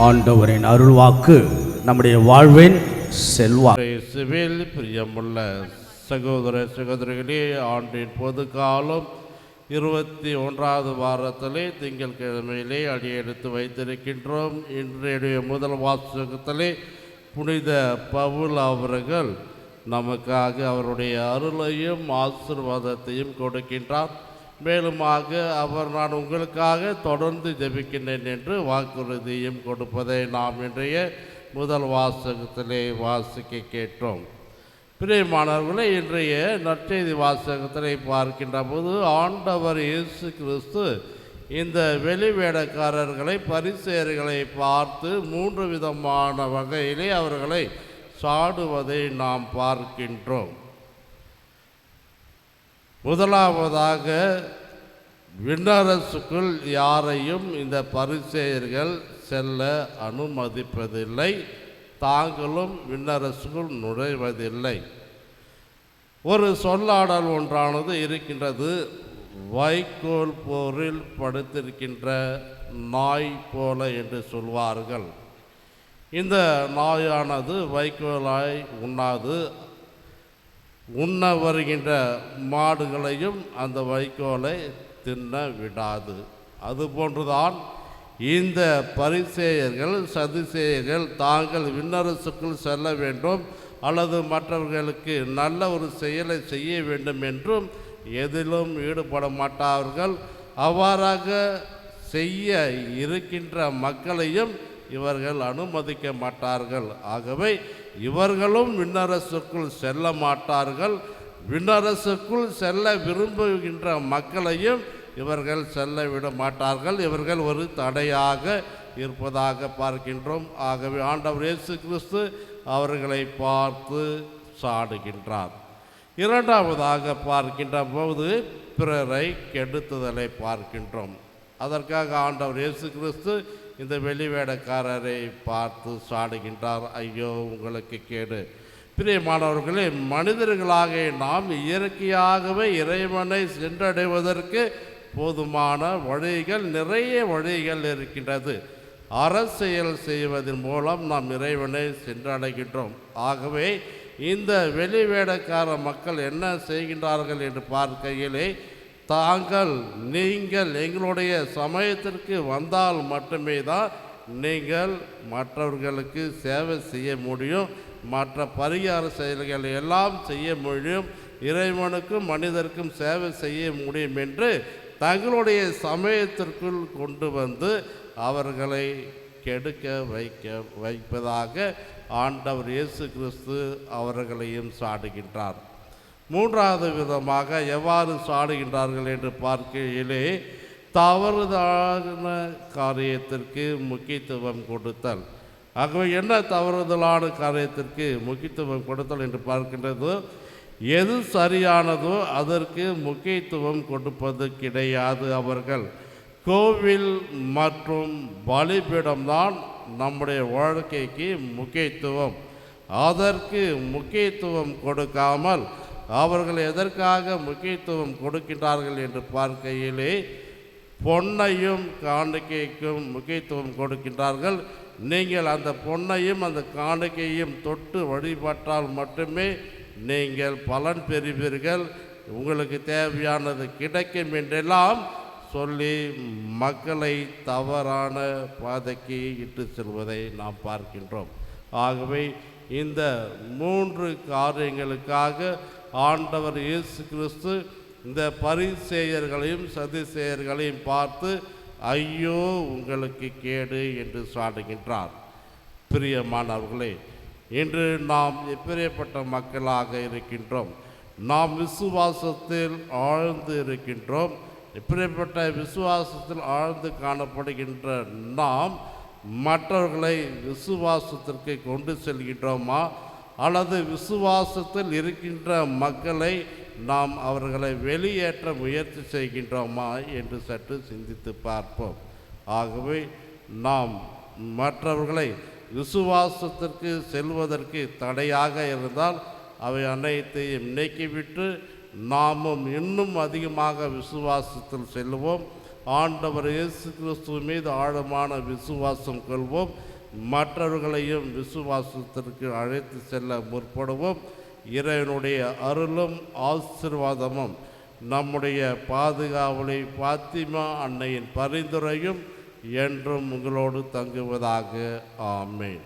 ஆண்டவரின் அருள்வாக்கு நம்முடைய வாழ்வின் செல்வா இயேசுவில் பிரியமுள்ள சகோதர சகோதரிகளே ஆண்டின் பொது காலம் இருபத்தி ஒன்றாவது வாரத்திலே திங்கட்கிழமையிலே அடியெடுத்து வைத்திருக்கின்றோம். இன்றைய முதல் வாசகத்திலே புனித பவுல் அவர்கள் நமக்காக அவருடைய அருளையும் ஆசிர்வாதத்தையும் கொடுக்கின்றார். மேலுமாக அவர் நான் உங்களுக்காக தொடர்ந்து ஜெபிக்கின்றேன் என்று வாக்குறுதியும் கொடுப்பதை நாம் இன்றைய முதல் வாசகத்திலே வாசிக்க கேட்டோம். பிரியமானவர்களை இன்றைய நற்செய்தி வாசகத்திலே பார்க்கின்ற போது ஆண்டவர் இயேசு கிறிஸ்து இந்த வெளிவேடக்காரர்களை பரிசேர்களை பார்த்து மூன்று விதமான வகையிலே அவர்களை சாடுவதை நாம் பார்க்கின்றோம். முதலாவதாக விண்ணரசுக்குள் யாரையும் இந்த பரிசேயர்கள் செல்ல அனுமதிப்பதில்லை. தாங்களும் விண்ணரசுக்குள் நுழைவதில்லை. ஒரு சொல்லாடல் ஒன்றானது இருக்கின்றது. வைக்கோல் போரில் படுத்திருக்கின்ற நாய் போல என்று சொல்வார்கள். இந்த நாயானது வைக்கோலாய் உண்ணாது. உண்ண வருகின்ற மாடுகளையும் அந்த வைக்கோலை தின்ன விடாது. அதுபோன்றுதான் இந்த பரிசேயர்கள் சதுசேயர்கள் தாங்கள் விண்ணரசுக்குள் செல்ல வேண்டும் அல்லது மற்றவர்களுக்கு நல்ல ஒரு செயலை செய்ய வேண்டும் என்றும் எதிலும் ஈடுபட மாட்டார்கள். அவ்வாறாக செய்ய இருக்கின்ற மக்களையும் இவர்கள் அனுமதிக்க மாட்டார்கள். ஆகவே இவர்களும் விண்ணரசுக்குள் செல்ல மாட்டார்கள். விண்ணரசுக்குள் செல்ல விரும்புகின்ற மக்களையும் இவர்கள் செல்ல விட மாட்டார்கள். இவர்கள் ஒரு தடையாக இருப்பதாக பார்க்கின்றோம். ஆகவே ஆண்டவர் இயேசு கிறிஸ்து அவர்களை பார்த்து சாடுகின்றார். இரண்டாவதாக பார்க்கின்ற போது பிறரை கெடுத்துதலை பார்க்கின்றோம். அதற்காக ஆண்டவர் இயேசு கிறிஸ்து இந்த வெளிவேடக்காரரை பார்த்து சாடுகின்றார். ஐயோ உங்களுக்கு கேடு. பிரியமானவர்களே மனிதர்களாக நாம் இயற்கையாகவே இறைவனை சென்றடைவதற்கு போதுமான வழிகள் நிறைய வழிகள் இருக்கின்றது. அரசியல் செய்வதன் மூலம் நாம் இறைவனை சென்றடைகின்றோம். ஆகவே இந்த வெளிவேடக்கார மக்கள் என்ன செய்கின்றார்கள் என்று பார்க்கையிலே தாங்கள் நீங்கள் எங்களுடைய சமயத்திற்கு வந்தால் மட்டுமே தான் நீங்கள் மற்றவர்களுக்கு சேவை செய்ய முடியும் மற்ற பரிகார செயல்கள் எல்லாம் செய்ய முடியும் இறைவனுக்கும் மனிதருக்கும் சேவை செய்ய முடியும் என்று தங்களுடைய சமயத்திற்குள் கொண்டு வந்து அவர்களை கெடுக்க வைக்க வைப்பதாக ஆண்டவர் இயேசு கிறிஸ்து அவர்களையும் சாடுகின்றார். மூன்றாவது விதமாக எவ்வாறு சாடுகின்றார்கள் என்று பார்க்கையிலே தவறுதலான காரியத்திற்கு முக்கியத்துவம் கொடுத்தல். ஆகவே என்ன தவறுதலான காரியத்திற்கு முக்கியத்துவம் கொடுத்தல் என்று பார்க்கின்றது? எது சரியானதோ அதற்கு முக்கியத்துவம் கொடுப்பது கிடையாது அவர்கள். கோவில் மற்றும் பலிபீடம்தான் நம்முடைய வாழ்க்கைக்கு முக்கியத்துவம். அதற்கு முக்கியத்துவம் கொடுக்காமல் அவர்கள் எதற்காக முக்கியத்துவம் கொடுக்கின்றார்கள் என்று பார்க்கையிலே பொன்னையும் காணிக்கைக்கும் முக்கியத்துவம் கொடுக்கின்றார்கள். நீங்கள் அந்த பொன்னையும் அந்த காணிக்கையும் தொட்டு வழிபட்டால் மட்டுமே நீங்கள் பலன் பெறுவீர்கள். உங்களுக்கு தேவையானது கிடைக்கும் என்றெல்லாம் சொல்லி மக்களை தவறான பாதைக்கு இட்டு செல்வதை நாம் பார்க்கின்றோம். ஆகவே இந்த மூன்று காரியங்களுக்காக ஆண்டவர் இயேசு கிறிஸ்து இந்த பரிசேயர்களையும் சதிசேயர்களையும் பார்த்து ஐயோ உங்களுக்கு கேடு என்று சாடுகின்றார். பிரியமானவர்களே இன்று நாம் எப்பேற்பட்ட மக்களாக இருக்கின்றோம். நாம் விசுவாசத்தில் ஆழ்ந்து இருக்கின்றோம். இப்படிப்பட்ட விசுவாசத்தில் ஆழ்ந்து காணப்படுகின்ற நாம் மற்றவர்களை விசுவாசத்திற்கு கொண்டு செல்கின்றோமா? அல்லது விசுவாசத்தில் இருக்கின்ற மக்களை நாம் அவர்களை வெளியேற்ற முயற்சி செய்கின்றோமா என்று சற்று சிந்தித்து பார்ப்போம். ஆகவே நாம் மற்றவர்களை விசுவாசத்திற்கு செல்வதற்கு தடையாக இருந்தால் அவை அனைத்தையும் நீக்கிவிட்டு நாமும் இன்னும் அதிகமாக விசுவாசத்தில் செல்வோம். ஆண்டவர் இயேசு கிறிஸ்துவ மீது ஆழமான விசுவாசம் கொள்வோம். மற்றவர்களையும் விசுவாசத்திற்கு அழைத்து செல்ல முற்படுவோம். இறைவனுடைய அருளும் ஆசீர்வாதமும் நம்முடைய பாதுகாவலை பாத்திமா அன்னையின் பரிந்துரையும் என்றும் உங்களோடு தங்குவதாக. ஆமேன்.